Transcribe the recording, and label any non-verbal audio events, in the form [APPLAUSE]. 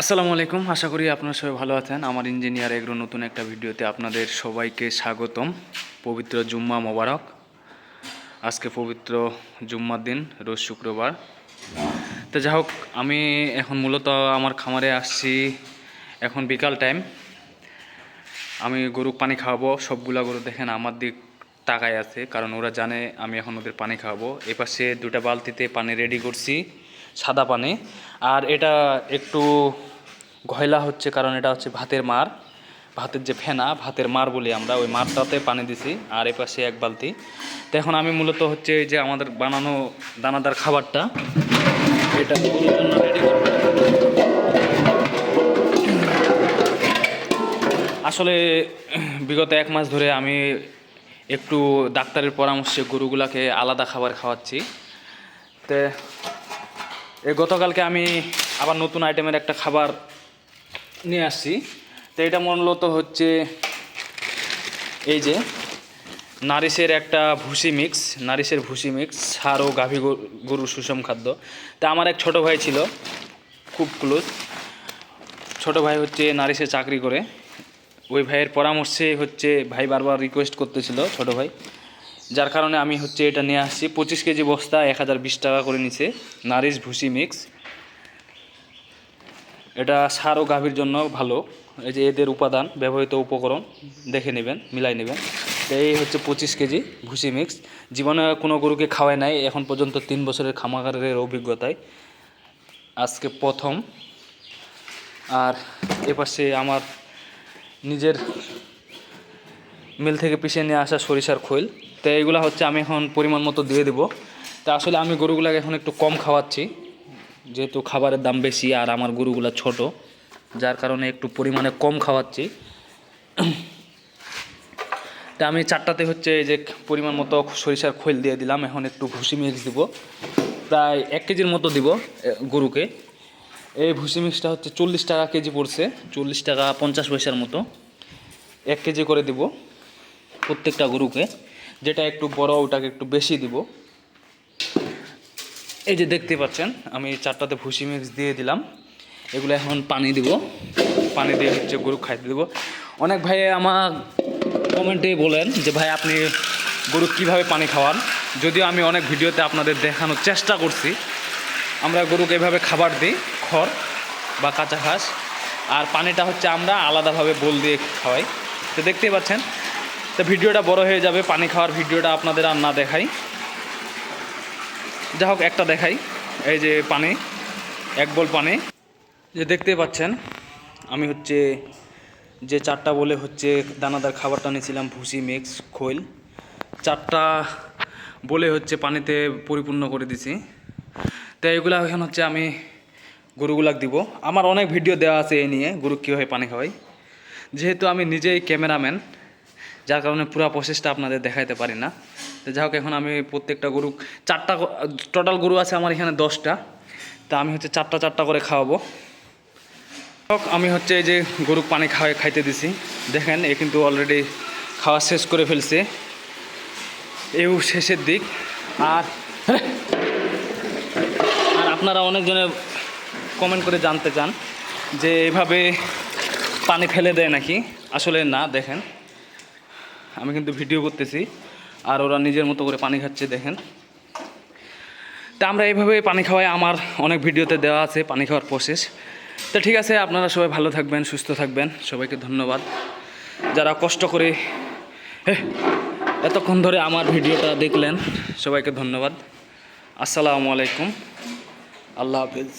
আসসালামু আলাইকুম, আশা করি আপনারা সবাই ভালো আছেন। আমার ইঞ্জিনিয়ার এগ্রো নতুন একটা ভিডিওতে আপনাদের সবাইকে স্বাগতম। পবিত্র জুম্মা মোবারক। আজকে পবিত্র জুম্মার দিন, রোজ শুক্রবার। তো যাই হোক, আমি এখন মূলত আমার খামারে আসছি। এখন বিকাল টাইম। আমি গরু পানি খাওয়াবো, সবগুলা গরু দেখেন আমার দিক তাকায় আছে, কারণ ওরা জানে আমি এখন ওদের পানি খাওয়াবো। এপাশে দুটা বালতিতে পানি রেডি করছি। সাদা পানি। আর এটা একটু ঘয়লা হচ্ছে কারণ এটা হচ্ছে ভাতের মার। ভাতের যে ফেনা, ভাতের মার বলি আমরা, ওই মারটাতে পানি দিছি, আর এপাশে এক বালতি। তো এখন আমি মূলত হচ্ছে এই যে আমাদের বানানো দানাদার খাবারটা, এটা রেডি আসলে বিগত এক মাস ধরে আমি একটু ডাক্তারের পরামর্শে গরুগুলাকে আলাদা খাবার খাওয়াচ্ছি। তে এই গতকালকে আমি আবার নতুন আইটেমের একটা খাবার নিয়ে আসছি। তো এটা মূলত হচ্ছে এই যে নারিশের একটা ভুসি মিক্স নারিশের ভুসি মিক্স সার ও গাভী গরু- সুষম খাদ্য। তা আমার এক ছোট ভাই ছিল, খুব ক্লোজ ছোট ভাই হচ্ছে নারিশে চাকরি করে। ওই ভাইয়ের পরামর্শে হচ্ছে ভাই বারবার রিকোয়েস্ট করতেছিল ছোট ভাই। যার কারণে আমি হচ্ছে এটা নিয়ে আসছি। পঁচিশ কেজি বস্তা, এক হাজার বিশ টাকা করে নিছে। নারিশ ভুসি মিক্স। এটা সার ও গাভীর জন্য ভালো। এই যে এদের উপাদান, ব্যবহৃত উপকরণ, দেখে নেবেন, মিলাই নেবেন। এই হচ্ছে পঁচিশ কেজি ভুসি মিক্স। জীবনে কোনো গরুকে খাওয়ায় নাই, এখন পর্যন্ত তিন বছরের খামাগারের অভিজ্ঞতায়। আজকে প্রথম। আর এপাশে আমার নিজের মিল থেকে পিছিয়ে নিয়ে আসা সরিষার খৈল। তো এইগুলো হচ্ছে আমি এখন পরিমাণ মতো দিয়ে দেবো। তা আসলে আমি গরুগুলাকে এখন একটু কম খাওয়াচ্ছি। যেহেতু খাবারের দাম বেশি আর আমার গরুগুলা ছোট, যার কারণে একটু পরিমাণে কম খাওয়াচ্ছি। তা আমি চারটাতে হচ্ছে এই যে পরিমাণ মতো সরিষার খৈল দিয়ে দিলাম। এখন একটু ভুসি মিক্স দিব। প্রায় এক কেজির মতো দিব গরুকে। এই ভুসি মিক্সটা হচ্ছে চল্লিশ টাকা কেজি পড়ছে। চল্লিশ টাকা পঞ্চাশ পয়সার মতো। এক কেজি করে দিব। প্রত্যেকটা গরুকে, যেটা একটু বড়, ওটাকে একটু বেশি দিব। এই যে দেখতে পাচ্ছেন, আমি চারটাতে ভুসি মিক্স দিয়ে দিলাম। এগুলো এখন পানি দিব। পানি দিয়ে হচ্ছে গরু খাইতে দেবো। অনেক ভাই আমার কমেন্টে বলেন যে, ভাই, আপনি গরু কীভাবে পানি খাওয়ান? যদিও আমি অনেক ভিডিওতে আপনাদের দেখানোর চেষ্টা করছি। আমরা গরুকে এভাবে খাবার দিই, খড় বা কাঁচা ঘাস। আর পানিটা হচ্ছে আমরা আলাদাভাবে বোল দিয়ে খাওয়াই। তো দেখতেই পাচ্ছেন তো ভিডিওটা বড় হয়ে যাবে, পানি খাওয়ার ভিডিওটা আপনাদের আর না দেখাই। যা হোক, একটা দেখাই, এই যে পানি, এক বল পানি। যে দেখতে পাচ্ছেন, আমি হচ্ছে যে চারটা বলে হচ্ছে দানাদার খাবারটা নিয়েছিলাম, ভুসি, মিক্স, খৈল। চারটা বলে হচ্ছে পানিতে পরিপূর্ণ করে দিছি। তো এইগুলা এখন হচ্ছে আমি গরুগুলাক দিব। আমার অনেক ভিডিও দেওয়া আছে এই নিয়ে, গরু কীভাবে পানি খাওয়াই যেহেতু আমি নিজেই ক্যামেরাম্যান যার কারণে পুরো প্রসেসটা আপনাদের দেখাইতে পারি না। তো যাই হোক এখন আমি প্রত্যেকটা গরু চারটা টোটাল গরু আছে আমার এখানে দশটা। তা আমি হচ্ছে চারটা চারটা করে খাওয়াবো। হোক, আমি হচ্ছে এই যে গরু পানি খাওয়াই খাইতে দিছি। দেখেন এ কিন্তু অলরেডি খাওয়া শেষ করে ফেলছে। এও শেষের দিক। আর [LAUGHS] আর আপনারা অনেকজনে কমেন্ট করে জানতে চান যে এভাবে পানি ফেলে দেয় নাকি? আসলে না দেখেন। আমি কিন্তু ভিডিও করতেছি, আর ওরা নিজের মতো করে পানি খাচ্ছে, দেখেন। তা আমরা এইভাবে পানি খাওয়াই, আমার অনেক ভিডিওতে দেওয়া আছে পানি খাওয়ার প্রসেস তো ঠিক আছে, আপনারা সবাই ভালো থাকবেন, সুস্থ থাকবেন, সবাইকে ধন্যবাদ। যারা কষ্ট করে এতক্ষণ ধরে আমার ভিডিওটা দেখলেন, সবাইকে ধন্যবাদ। আসসালামু আলাইকুম। আল্লাহ হাফিজ।